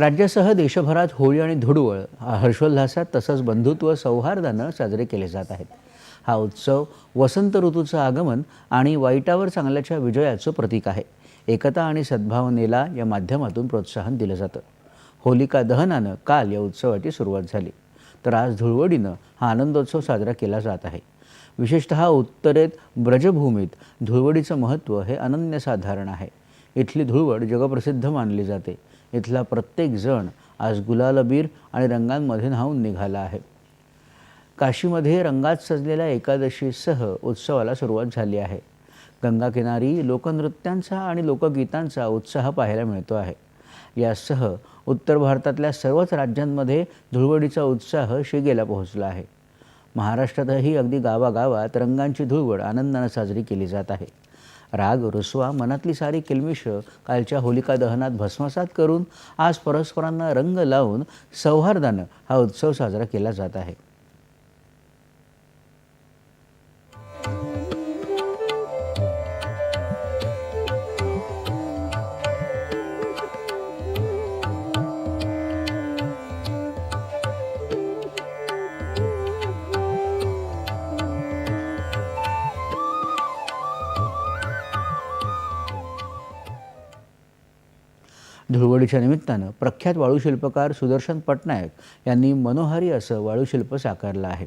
राज्यासह देशभरात होळी आणि धुडवळ हर्षोल्हासात तसंच बंधुत्व सौहार्दानं साजरे केले जात आहेत. हा उत्सव वसंत ऋतूचं आगमन आणि वाईटावर चांगल्याच्या विजयाचं प्रतीक आहे. एकता आणि सद्भावनेला या माध्यमातून प्रोत्साहन दिलं जातं. होलिका दहनानं काल या उत्सवाची सुरुवात झाली तर आज धुळवडीनं हा आनंदोत्सव साजरा केला जात आहे. विशेषतः उत्तरेत ब्रजभूमीत धुळवडीचं महत्त्व हे अनन्यसाधारण आहे. इथली धुळवड जगप्रसिद्ध मानली जाते. इथला प्रत्येक जण आज गुलालबीर आणि रंगांमध्ये न्हावून निघाला आहे. काशीमध्ये रंगात सजलेल्या एकादशीसह उत्सवाला सुरुवात झाली आहे. गंगाकिनारी लोकनृत्यांचा आणि लोकगीतांचा उत्साह पाहायला मिळतो आहे. यासह उत्तर भारतातल्या सर्वच राज्यांमध्ये धुळवडीचा उत्साह शिगेला पोहोचला आहे. महाराष्ट्रातही अगदी गावागावात रंगांची धुळवड आनंदानं साजरी केली जात आहे. राग रुसवा मनातली सारी किलमिश कालच्या होलिका दहनात भस्मसात करून आज परस्परांना रंग लावून सौहार्दानं हा उत्सव साजरा केला जात आहे. धुळवडीच्या निमित्तानं प्रख्यात वाळूशिल्पकार सुदर्शन पटनायक यांनी मनोहारी असं वाळूशिल्प साकारलं आहे.